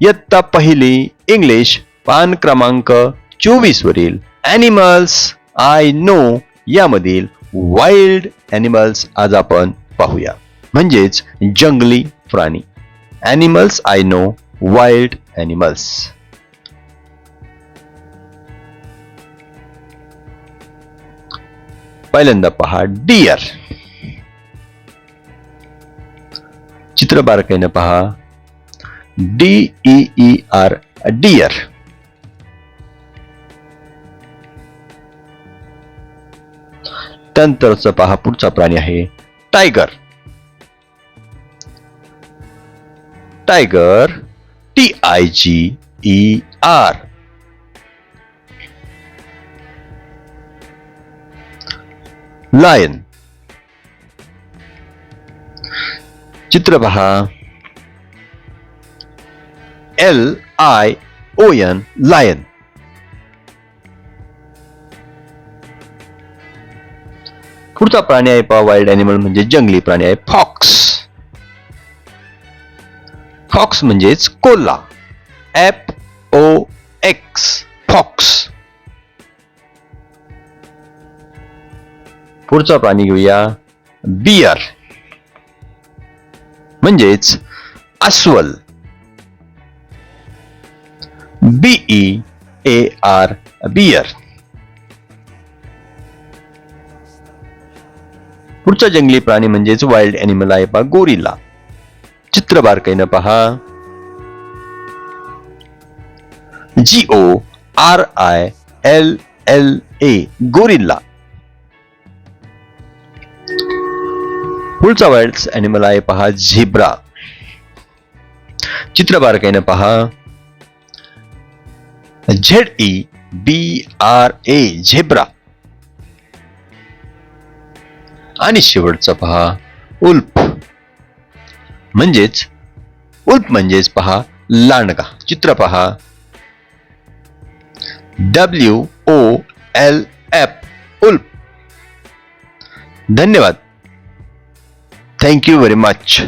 इयत्ता पहिली इंग्लिश पान क्रमांक चोवीस वरील ॲनिमल्स आय नो यामधील वाईल्ड ॲनिमल्स आज आपण पाहूया. म्हणजेच जंगली प्राणी. Animals I know wild animals पहिल्यांदा पहा डियर चित्र बारकाईनं पहा. डी ई आर डियर त्यानंतरचा पहा पुढचा प्राणी आहे. Tiger tiger T I G E R lion चित्र पहा. L I O N lion पुढचा प्राणी आहे पहा वाईल्ड अॅनिमल म्हणजे जंगली प्राणी आहे. फॉक्स फॉक्स म्हणजेच कोल्हा. एफ ओ एक्स फॉक्स पुढचा प्राणी घेऊया. बियर म्हणजेच अस्वल. बीई ए आर बियर पुढचा जंगली प्राणी म्हणजेच वाईल्ड अॅनिमल आहे पहा गोरिला चित्र बारकाईनं पहा. G O R I L L A gorilla पुढचा वाईल्ड अॅनिमल आहे पहा झेब्रा चित्र बारकाईनं पहा. Z E B R A zebra. आणि शेवटचा पहा उल्फ. म्हणजेच उल्फ म्हणजेच पहा लांडगा. चित्र पहा. W O L F wolf. धन्यवाद. Thank you very much.